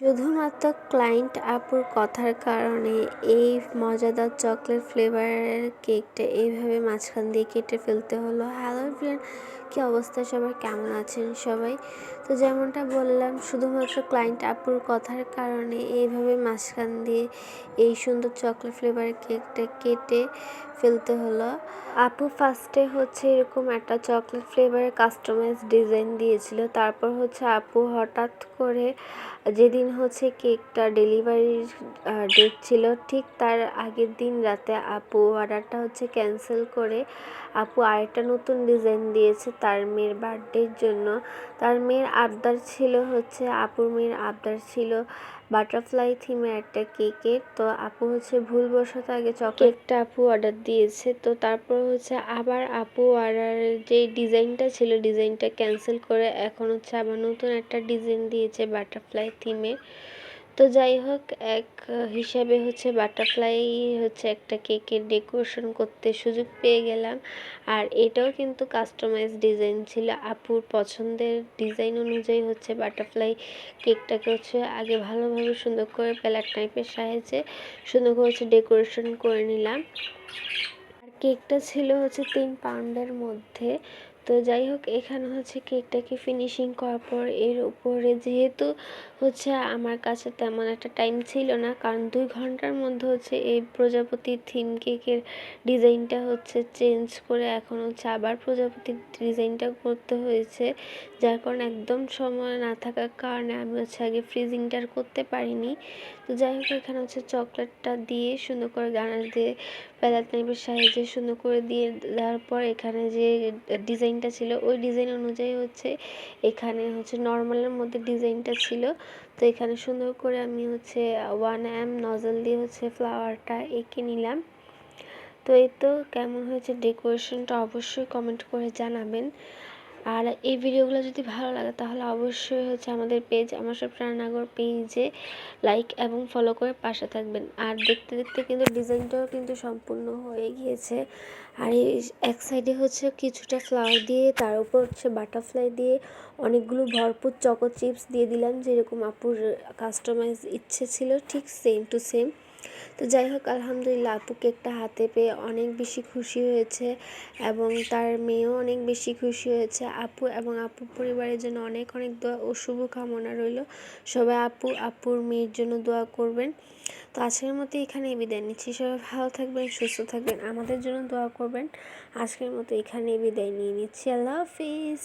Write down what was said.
শুধুমাত্র ক্লায়েন্ট আপুর কথার কারণে এই মজাদার চকলেট ফ্লেভারের কেকটা এইভাবে মাঝখান দিয়ে কেটে ফেলতে হলো। হ্যালো ফ্রেন্ড কী অবস্থা? সবার কেমন আছেন সবাই? তো যেমনটা বললাম, শুধুমাত্র ক্লায়েন্ট আপুর কথার কারণে এইভাবে মাঝখান দিয়ে এই সুন্দর চকলেট ফ্লেভারের কেকটা কেটে ফেলতে হলো। আপু ফার্স্টে হচ্ছে এরকম একটা চকলেট ফ্লেভারের কাস্টমাইজ ডিজাইন দিয়েছিল। তারপর হচ্ছে আপু হঠাৎ করে যেদিন হচ্ছে কেকটা ডেলিভারির ডেট ছিল, ঠিক তার আগের দিন রাতে আপু অর্ডারটা হচ্ছে ক্যান্সেল করে আপু আরেকটা নতুন ডিজাইন দিয়েছে। তার মেয়ের বার্থডের জন্য। তার মেয়ের আবদার ছিল হচ্ছে, আপুর মেয়ের আবদার ছিল বাটারফ্লাই থিমে একটা কেকের তো আপু হচ্ছে ভুলবশত আগে চকলেটটা আপু অর্ডার দিয়েছে। তো তারপর হচ্ছে আবার আপু অর্ডারের যে ডিজাইনটা ছিল ডিজাইনটা ক্যান্সেল করে এখন হচ্ছে আবার নতুন একটা ডিজাইন দিয়েছে বাটারফ্লাই থিমে তো যাই হোক, এক হিসাবে হচ্ছে বাটারফ্লাই হচ্ছে একটা কেকের ডেকোরেশন করতে সুযোগ পেয়ে গেলাম। আর এটাও কিন্তু কাস্টমাইজ ডিজাইন ছিল। আপুর পছন্দের ডিজাইন অনুযায়ী হচ্ছে বাটারফ্লাই কেকটাকে হচ্ছে আগে ভালোভাবে সুন্দর করে প্যালার টাইপের সাহায্যে সুন্দর করে হচ্ছে ডেকোরেশন করে নিলাম। আর কেকটা ছিল হচ্ছে তিন পাউন্ডের মধ্যে। তো যাই হোক, এখানে হচ্ছে কেকটাকে ফিনিশিং করার পর এর উপরে যেহেতু হচ্ছে আমার কাছে তেমন একটা টাইম ছিল না, কারণ দুই ঘণ্টার মধ্যে হচ্ছে এই প্রজাপতির থিম কেকের ডিজাইনটা হচ্ছে চেঞ্জ করে এখন হচ্ছে আবার প্রজাপতির ডিজাইনটা করতে হয়েছে। যার কারণে একদম সময় না থাকার কারণে আমি হচ্ছে আগে ফ্রিজিংটা করতে পারিনি। তো যাই হোক, এখানে হচ্ছে চকলেটটা দিয়ে সুন্দর করে গানার দিয়ে, প্যালাট নাইফের সাহায্যে সুন্দর করে দিয়ে দেওয়ার পর এখানে যে ডিজাইনটা ছিল, ওই ডিজাইন অনুযায়ী হচ্ছে এখানে হচ্ছে নর্মালের মধ্যে ডিজাইনটা ছিল। তো এখানে সুন্দর করে আমি হচ্ছে ওয়ান অ্যাম নজল দিয়ে হচ্ছে ফ্লাওয়ারটা এঁকে নিলাম। তো এই তো কেমন হয়েছে ডেকোরেশনটা অবশ্যই কমেন্ট করে জানাবেন। আর এই ভিডিওগুলো যদি ভালো লাগে, তাহলে অবশ্যই হচ্ছে আমাদের পেজ আমার সব রান্নাঘর পেজে লাইক এবং ফলো করে পাশে থাকবেন। আর দেখতে দেখতে কিন্তু ডিজাইনটাও কিন্তু সম্পূর্ণ হয়ে গিয়েছে। আর এই এক সাইডে হচ্ছে কিছুটা ফ্লাওয়ার দিয়ে, তার উপর হচ্ছে বাটারফ্লাই দিয়ে অনেকগুলো ভরপুর চকো চিপস দিয়ে দিলাম, যেরকম আপুর কাস্টমাইজ ইচ্ছে ছিল, ঠিক সেম টু সেম তো যাই হোক, আলহামদুলিল্লাহ আপু কেকটা হাতে পেয়ে অনেক বেশি খুশি হয়েছে এবং তার মেয়েও অনেক বেশি খুশি হয়েছে। আপু এবং আপুর পরিবারের জন্য অনেক অনেক দোয়া ও শুভকামনা রইল। সবাই আপু, আপুর মেয়ের জন্য দোয়া করবেন। তো আজকের মতো এখানে বিদায় নিচ্ছি। সবাই ভালো থাকবেন, সুস্থ থাকবেন, আমাদের জন্য দোয়া করবেন। আজকের মতো এখানে বিদায় নিয়ে নিচ্ছি। আল্লাহ হাফিজ।